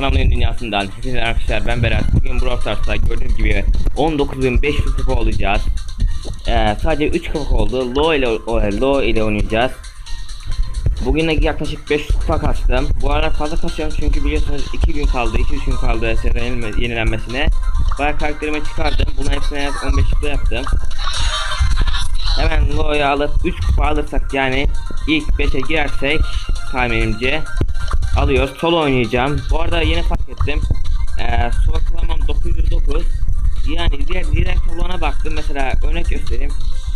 Selamünaleyküm dünyasından. Hepinize arkadaşlar ben Berat. Bugün Brawl Stars'ta gördüğünüz gibi 19.500 kupa olacağız. Ee, sadece 3 kupa oldu. Low ile, o, low ile oynayacağız. Bugün de yaklaşık 500 kupa kastım. Bu aralar fazla kasıyorum çünkü biliyorsunuz 2 gün kaldı, 2-3 gün kaldı yenilme- yenilenmesine. Bayağı karakterimi çıkardım. Bunların hepsine 15 kupa yaptım. Hemen Low'yu alıp 3 kupa alırsak yani ilk 5'e girersek tahminimce alıyoruz. Solo oynayacağım. Bu arada yeni fark ettim. Ee, solo kılamam 909. Yani diğer diğer solo'na baktım. Mesela örnek göstereyim.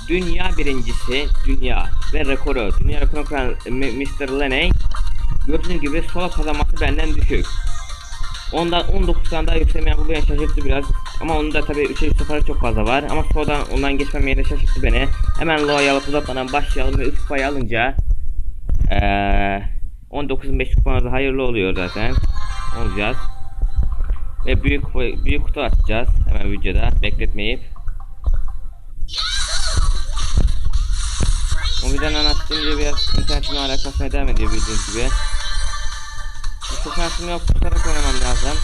Dünya birincisi, dünya ve rekoru. Dünya rekoru kıran M- Mr. Leney. Gördüğünüz gibi solo kazanması benden düşük. Ondan 19 tane daha yükselmeyen bu beni şaşırttı biraz. Ama onun da tabii 3'e 3 sıfırı çok fazla var. Ama sonradan ondan geçmem yine şaşırttı beni. Hemen Loa'yı alıp uzatmadan başlayalım ve 3 kupayı alınca eee 19.5 kupamız hayırlı oluyor zaten. Olacağız. Ve büyük büyük kutu atacağız hemen videoda bekletmeyip. O yüzden anlattığım biraz internetimle alakasına devam ediyor bildiğiniz gibi. Bu şansım yok tutarak oynamam lazım.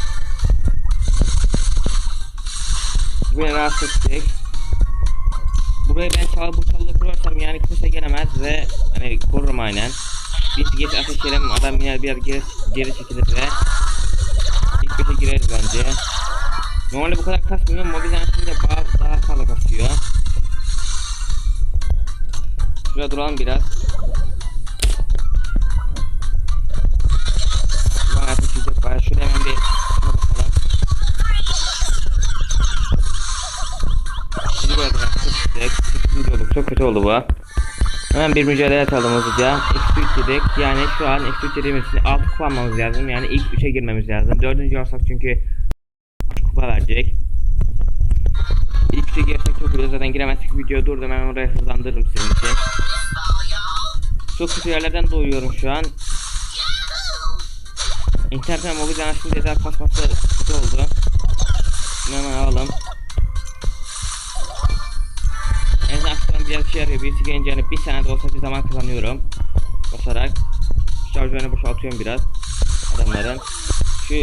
Buraya rahatsız ettik. Burayı ben çalı bu çalıda kurarsam yani kimse gelemez ve hani korurum aynen. Biz geç ateşleyelim adam yine bir geri, geri çekilir ve ilk beşe gireriz bence. Normalde bu kadar kasmıyor mobil de daha, daha fazla kasıyor. Şurada duralım biraz. Ulan ateşleyecek bayağı şuraya hemen bir şuna bakalım. Bizi böyle olduk. Çok kötü oldu bu. Hemen bir mücadele atalım hızlıca. Eksi 3 yedik. Yani şu an eksi 3 yediğimiz için 6 kupa almamız lazım. Yani ilk 3'e girmemiz lazım. 4. olsak çünkü kupa verecek. İlk 3'e girsek çok iyi. Zaten giremezsek video durdu. Ben oraya hızlandırırım sizin için. Çok kötü yerlerden doğuyorum şu an. İnternetten mobil açtım ceza kasması kötü oldu. Hemen alalım. Biraz işe yarıyor. Birisi gelince hani bir sene de olsa bir zaman kazanıyorum. Basarak. Şarjörünü boşaltıyorum biraz. Adamların. Şu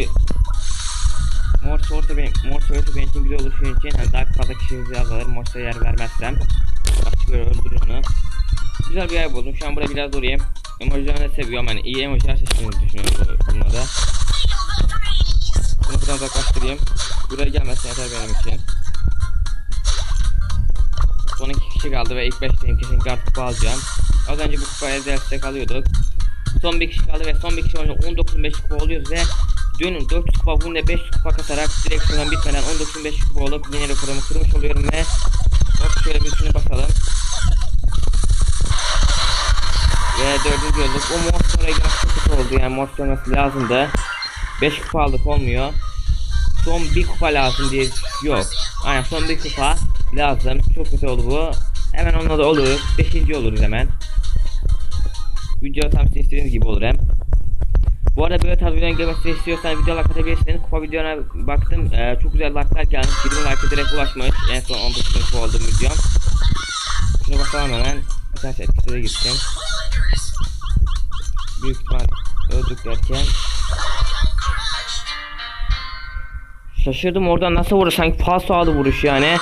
Mor sorta benim, mor sorta benim için güzel olur şunun için. Hani daha fazla kişi hızlı azalır. Morsa yer vermezsem. Başka öldürür onu. Güzel bir yer buldum. Şu an buraya biraz durayım. Emojilerini de seviyorum. Hani iyi emojiler seçtiğinizi düşünüyorum bu bunlarda. Bunu buradan uzaklaştırayım. Buraya gelmesin yeter benim için. Kişi kaldı ve ilk 5'teyim kesin kart kupa alacağım. Az önce bu kupayı destek alıyorduk. Son bir kişi kaldı ve son bir kişi olunca 19.5 kupa oluyoruz ve dün 400 kupa de 500 kupa kasarak direkt sezon bitmeden 19.5 kupa olup yeni rekorumu kırmış oluyorum ve hop şöyle bir üstüne basalım. Ve dördüncü olduk. O monster'a girmek çok kötü oldu yani monster olması lazımdı. 5 kupa aldık olmuyor. Son bir kupa lazım diye yok. Aynen son bir kupa lazım. Çok kötü oldu bu. Hemen onunla da olur. Beşinci oluruz hemen. Video tam sizin istediğiniz gibi olur hem. Bu arada böyle tarz videoların gelmesini istiyorsanız video like atabilirsiniz. Kupa videona baktım. Ee, çok güzel like'lar gelmiş. 20 like direkt ulaşmış. En son 19 bin kupa olduğum videom. Şuna bakalım hemen. Bir tane etkisize gittim. Büyük ihtimal öldük derken. Şaşırdım oradan nasıl vurur sanki falso aldı vuruş yani.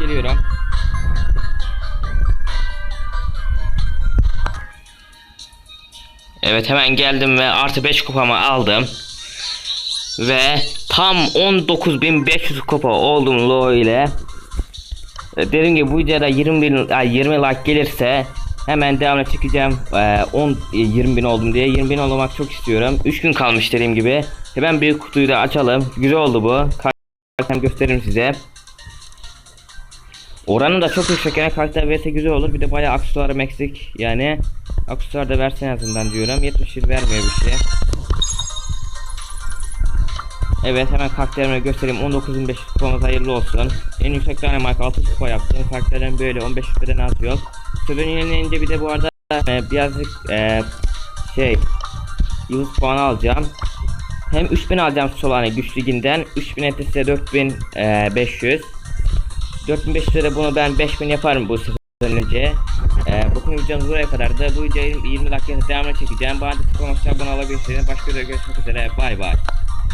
Geliyorum. Evet hemen geldim ve artı 5 kupamı aldım. Ve tam 19.500 kupa oldum Lo ile. E, Dediğim gibi bu videoda 20 bin, ay, 20 like gelirse hemen devamlı çekeceğim. Ee, 10 e, 20 bin oldum diye 20 bin olmak çok istiyorum. 3 gün kalmış dediğim gibi. Hemen büyük kutuyu da açalım. Güzel oldu bu. Karakterimi gösteririm size. Oranı da çok yüksek yani karakter verse güzel olur. Bir de bayağı aksesuarım eksik. Yani aksesuar da verse en azından diyorum. 71 vermiyor bir şey. Evet hemen karakterimi göstereyim. 19.500 kupamız hayırlı olsun. En yüksek tane marka 6 kupa yaptım. Karakterlerim böyle 15 kupeden az yok. Sezon yenilenince bir de bu arada e, birazcık e, şey yıldız puanı alacağım. Hem 3000 alacağım Solane güç liginden. 3000 etkisi 4500. 4500'e de bunu ben 5000 yaparım bu sezon önce. Ee, bugün videomuz buraya kadardı. Bu videoyu 20 dakikada devamını çekeceğim. Destek olmak için abone olabilirsiniz. Başka videoda görüşmek üzere. Bay bay.